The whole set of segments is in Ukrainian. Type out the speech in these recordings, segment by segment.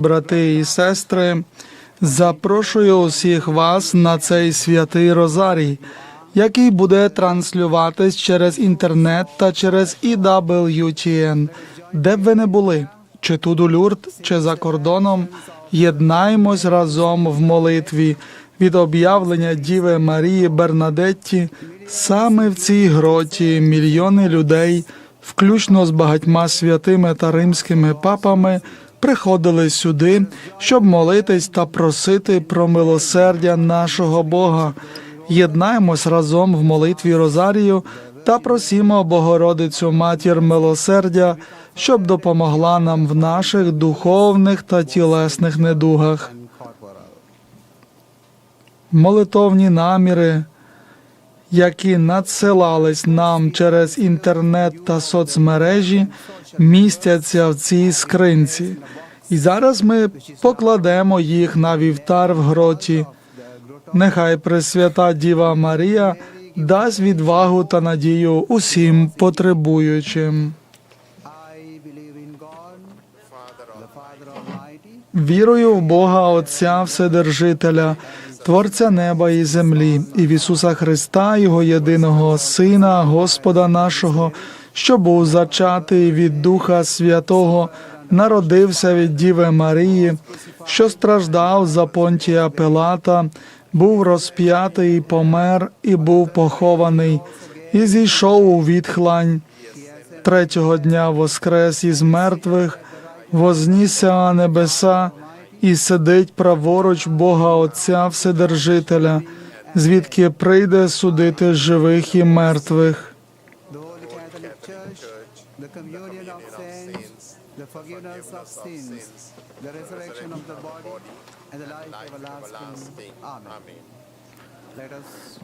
Брати і сестри, запрошую усіх вас на цей святий Розарій, який буде транслюватись через інтернет та через EWTN, де б ви не були, чи тут у Люрт, чи за кордоном. Єднаймось разом в молитві від об'явлення Діви Марії Бернадетті. Саме в цій гроті мільйони людей, включно з багатьма святими та римськими папами, приходили сюди, щоб молитись та просити про милосердя нашого Бога. Єднаємось разом в молитві Розарію та просімо Богородицю Матір милосердя, щоб допомогла нам в наших духовних та тілесних недугах. Молитовні наміри, які надсилались нам через інтернет та соцмережі, містяться в цій скринці. І зараз ми покладемо їх на вівтар в гроті. Нехай Пресвята Діва Марія дасть відвагу та надію усім потребуючим. Вірую в Бога Отця Вседержителя, Творця неба і землі, і в Ісуса Христа, Його єдиного Сина, Господа нашого, що був зачатий від Духа Святого, народився від Діви Марії, що страждав за Понтія Пилата, був розп'ятий, і помер і був похований, і зійшов у відхлань. Третього дня воскрес із мертвих, вознісся на небеса і сидить праворуч Бога Отця Вседержителя, звідки прийде судити живих і мертвих. The communion of saints, the forgiveness of sins, the resurrection of the body, and the life everlasting. Amen.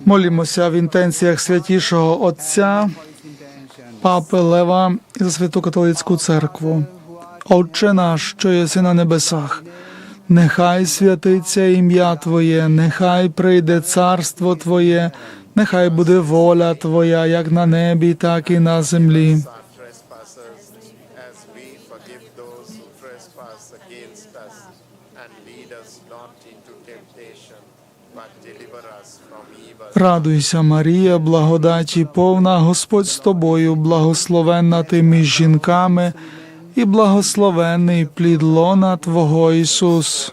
Молімося в інтенціях святішого Отця. Папи Лева і за святу католицьку церкву. Отче наш, що єси на небесах, нехай святиться ім'я Твоє, нехай прийде царство Твоє, нехай буде воля Твоя, як на небі, так і на землі. Trespass against us. And lead us not into temptation, but deliver us from evil. Радуйся, Марія, благодаті повна, Господь з тобою, благословенна ти між жінками, і благословенний плід лона Твого Ісус.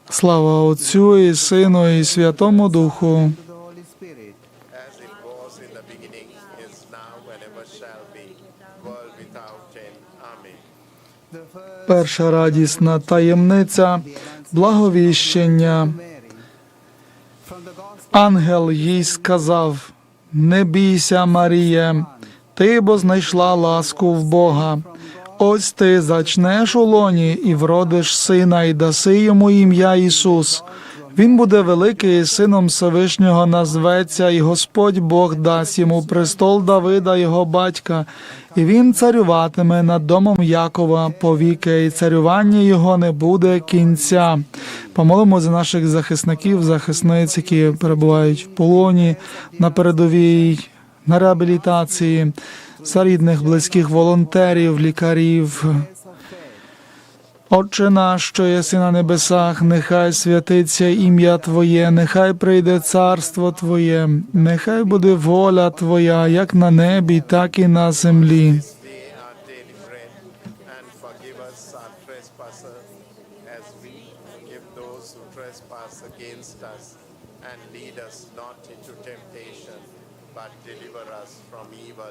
Слава Отцю і Сину, і Святому Духу. Перша радісна таємниця благовіщення. Ангел їй сказав: Не бійся, Маріє, ти бо знайшла ласку в Бога. Ось ти зачнеш у лоні і вродиш сина, і даси йому ім'я Ісус. Він буде великий і сином Всевишнього назветься, і Господь Бог дасть йому престол Давида, його батька, і він царюватиме над домом Якова повіки, і царювання його не буде кінця. Помолимо за наших захисників, захисниць, які перебувають в полоні на передовій, на реабілітації, за рідних, близьких волонтерів, лікарів. Отче наш, що єси на небесах, нехай святиться ім'я Твоє, нехай прийде царство Твоє, нехай буде воля Твоя, як на небі, так і на землі. day our daily bread, and forgive us our trespasses, as we forgive those who trespass against us. And lead us not into temptation, but deliver us from evil.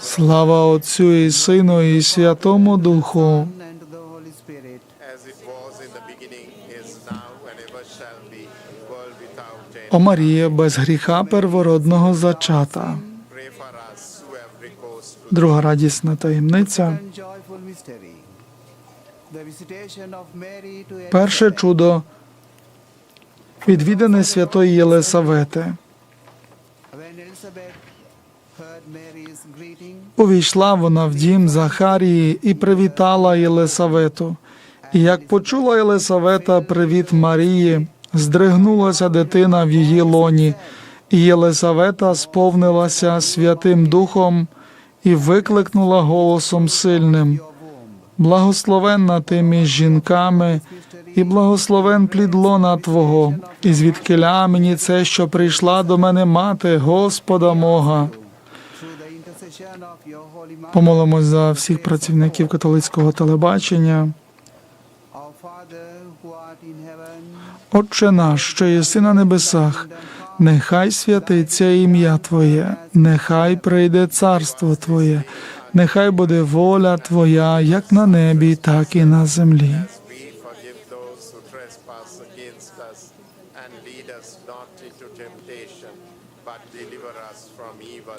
Слава Отцю і Сину, і Святому Духу. О Марія, без гріха первородного зачата. Друга радісна таємниця. Перше чудо відвідане святої Єлисавети. Увійшла вона в дім Захарії і привітала Єлисавету. І як почула Єлисавета привіт Марії, здригнулася дитина в її лоні, і Єлисавета сповнилася Святим Духом і викликнула голосом сильним. Благословенна ти між жінками, і благословен плід лона Твого, і звідкиля мені це, що прийшла до мене мати Господа мога. Помолимось за всіх працівників католицького телебачення. Отче наш, що єси на небесах, нехай святиться ім'я Твоє, нехай прийде царство Твоє, нехай буде воля Твоя, як на небі, так і на землі. we forgive those who trespass against us, and lead us not into temptation, but deliver us from evil.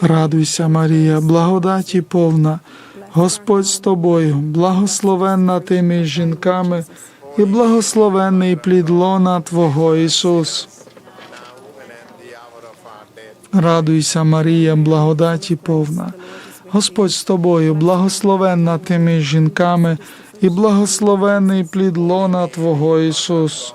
Радуйся, Марія, благодаті повна, Господь з тобою, благословенна ти між жінками, і благословенний плід лона Твого Ісус. Радуйся, Марія, благодаті повна. Господь з тобою, благословенна ти між жінками, і благословений плід лона Твого Ісус.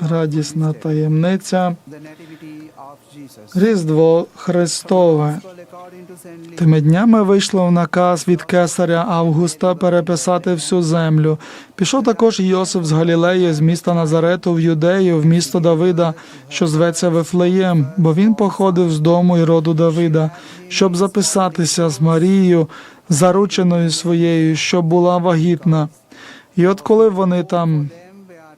радісна таємниця. Різдво Христове. Тими днями вийшло в наказ від кесаря Августа переписати всю землю. Пішов також Йосиф з Галілеї, з міста Назарету в Юдею, в місто Давида, що зветься Вифлеєм, бо він походив з дому і роду Давида, щоб записатися з Марією, зарученою своєю, що була вагітна. І от коли вони там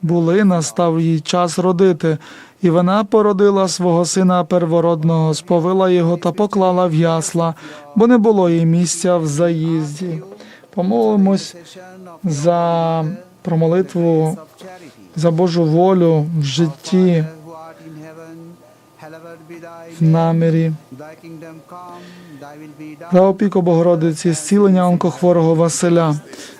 були, настав їй час родити, і вона породила свого сина первородного, сповила його та поклала в ясла, бо не було їй місця в заїзді. Помолимось за про молитву за Божу волю в житті, в намірі, за опіку Богородиці, зцілення онкохворого Василя.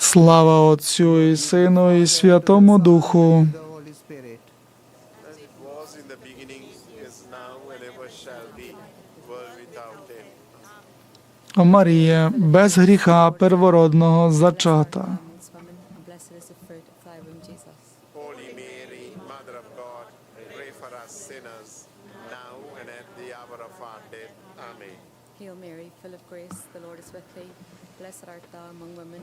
Слава Отцю і Сину, і Святому Духу. Марія, без гріха первородного зачата. Hail Mary, full of grace, the Lord is with thee. Blessed art thou among women,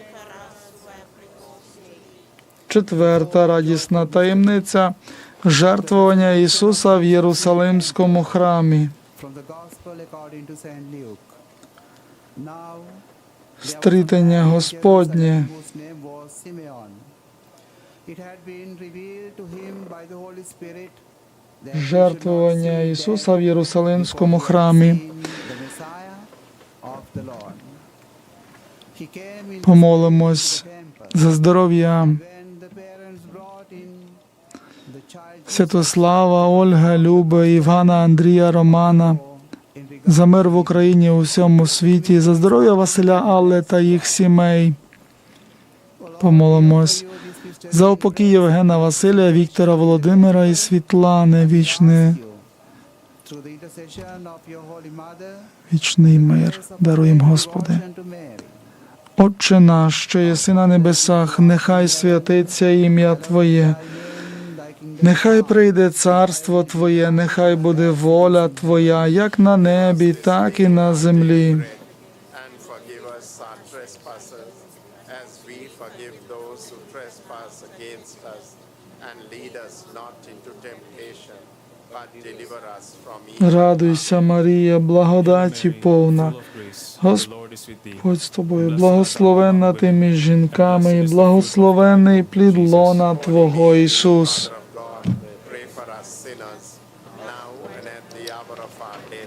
Четверта радісна таємниця жертвування Ісуса в Єрусалимському храмі. In Господнє. Жертвування Ісуса в Єрусалимському храмі. Помолимось за здоров'я Святослава, Ольга, Люба, Івана, Андрія, Романа, за мир в Україні у всьому світі, за здоров'я Василя Алли та їх сімей. Помолимось за упокій Євгена Василя, Віктора Володимира і Світлани, вічне, вічний мир. Даруємо, Господи. Отче наш, що єси на небесах, нехай святиться ім'я Твоє, нехай прийде царство Твоє, нехай буде воля Твоя, як на небі, так і на землі. Радуйся, Марія, благодаті повна. Господь з тобою, благословенна ти між жінками, і благословенний плід лона Твого Ісус.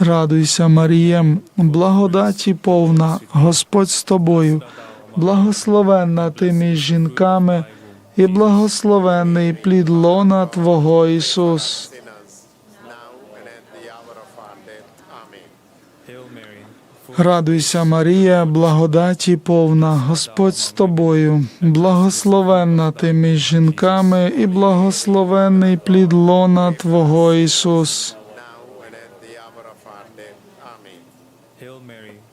Радуйся, Марія, благодаті повна, Господь з тобою, благословенна ти між жінками, і благословенний плід лона Твого Ісус. Радуйся, Марія, благодаті повна, Господь з тобою, благословенна ти між жінками, і благословенний плід лона Твого Ісус. Now and at the hour of our death. Amen.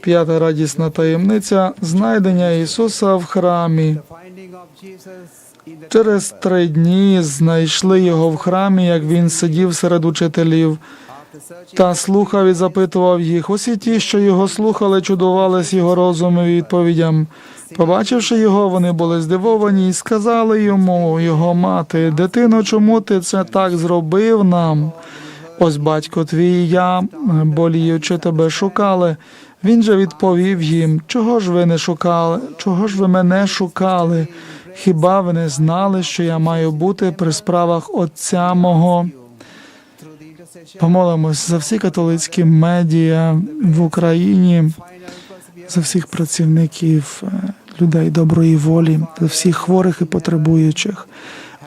П'ята радісна таємниця знайдення Ісуса в храмі. Через три дні знайшли його в храмі, як він сидів серед учителів. Та слухав і запитував їх. Усі ті, що його слухали, чудувались його розуму відповідям. Побачивши його, вони були здивовані і сказали йому, його мати, дитино, чому ти це так зробив нам? Ось батько твій я, боліючи тебе, шукали. Він же відповів їм, чого ж ви не шукали, чого ж ви мене шукали? Хіба ви не знали, що я маю бути при справах Отця мого? Помолимось за всі католицькі медіа в Україні, за всіх працівників, е, людей доброї волі, за всіх хворих і потребуючих.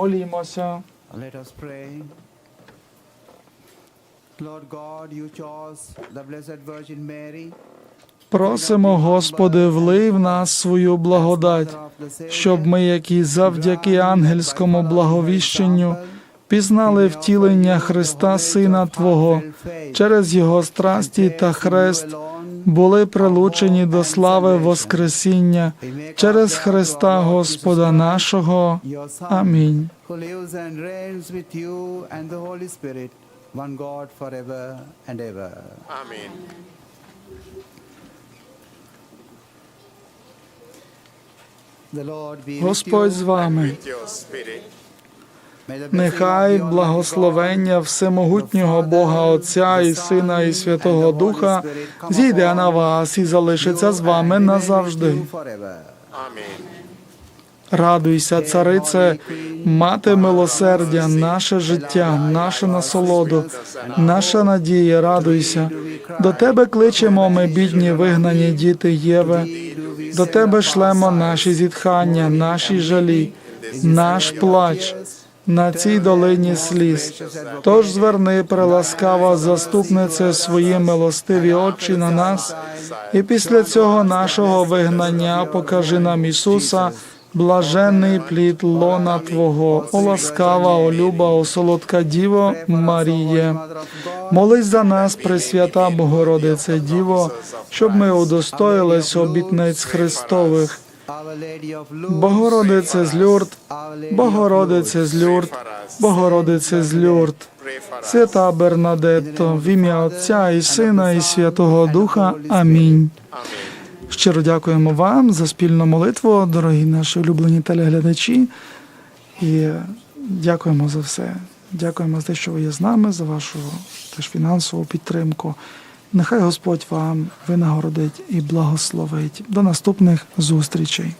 Молімося. Let us pray. Lord God, you chose the Blessed Virgin Mary, Просимо, Господи, влий в нас свою благодать, щоб ми, які завдяки ангельському благовіщенню, пізнали втілення Христа, Сина Твого, через Його страсті та хрест, були прилучені до слави Воскресіння через Христа Господа нашого. Амінь. Господь з вами. Нехай благословення всемогутнього Бога Отця і Сина і Святого Духа зійде на вас і залишиться з вами назавжди. Радуйся, царице, мати милосердя, наше життя, нашу насолоду, наша надія, радуйся. До тебе кличемо ми, бідні вигнані діти Єве. До тебе шлемо наші зітхання, наші жалі, наш плач на цій долині сліз. Тож зверни, приласкава заступнице свої милостиві очі на нас, і після цього нашого вигнання покажи нам Ісуса, блаженний плід лона Твого, о ласкава, о люба, о солодка Діво Маріє. Молись за нас, Пресвята Богородице Діво, щоб ми удостоїлись обітниць Христових. Богородице з Люрд, Богородице з Люрд, Богородице з Люрд. Свята Бернадетто, в ім'я Отця і Сина, і Святого Духа. Амінь. Щиро дякуємо вам за спільну молитву, дорогі наші улюблені телеглядачі. І дякуємо за все. Дякуємо за те, що ви є з нами, за вашу теж фінансову підтримку. Нехай Господь вам винагородить і благословить. До наступних зустрічей.